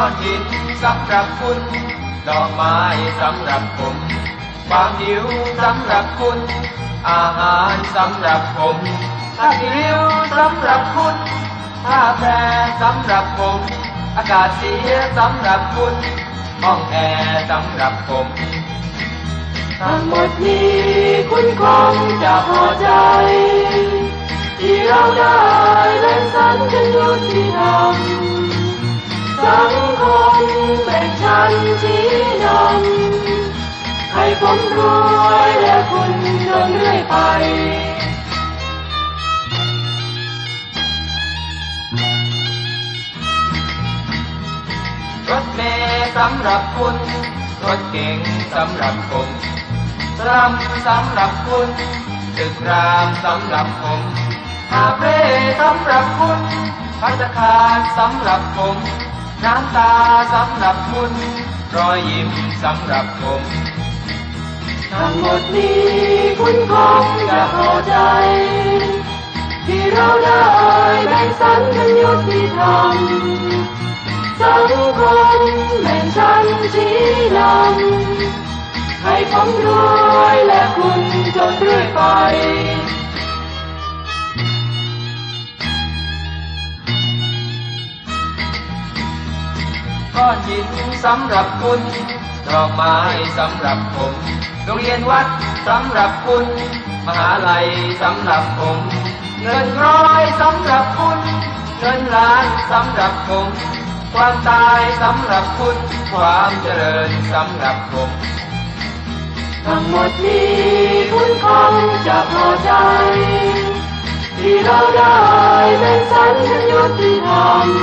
อนหินสำหรับคุณ ดอกไม้สำหรับผม ความหิวสำหรับคุณ อาหารสำหรับผมผ้าหิวสำหรับคุณผ้าแพรสำหรับผม อากาศเสียสำหรับคุณห้องแอร์สำหรับผมทั้งหมดนี้คุณคงจะพอใจ ที่เราได้ สังคมแบ่งชั้นชี้นำให้ผมรวยและคุณจนเรื่อยไปรถเมล์สำหรับคุณรถเก๋งสำหรับผมรำสำหรับคุณตึกรามสำหรับผมหาเร่สำหรับคุณพัตตาคารสำหรับผม น้ำตาสำหรับคุณ รอยยิ้มสำหรับผม ทั้งหมดนี้คุณคงจะพอใจ ที่เราได้แบ่งสรรกันยุติธรรมสังคมแบ่งชั้นชี้นำให้ผมรวยและคุณจนเรื่อยไป ก้อนหินสำหรับคุณ ดอกไม้สำหรับผม โรงเรียนวัดสำหรับคุณ มหาลัยสำหรับผม เงินร้อยสำหรับคุณ เงินล้านสำหรับผม ความตายสำหรับคุณ ความเจริญสำหรับผม ทั้งหมดนี้คุณคงจะพอใจ ที่เราได้แบ่งสรรกันยุติธรรม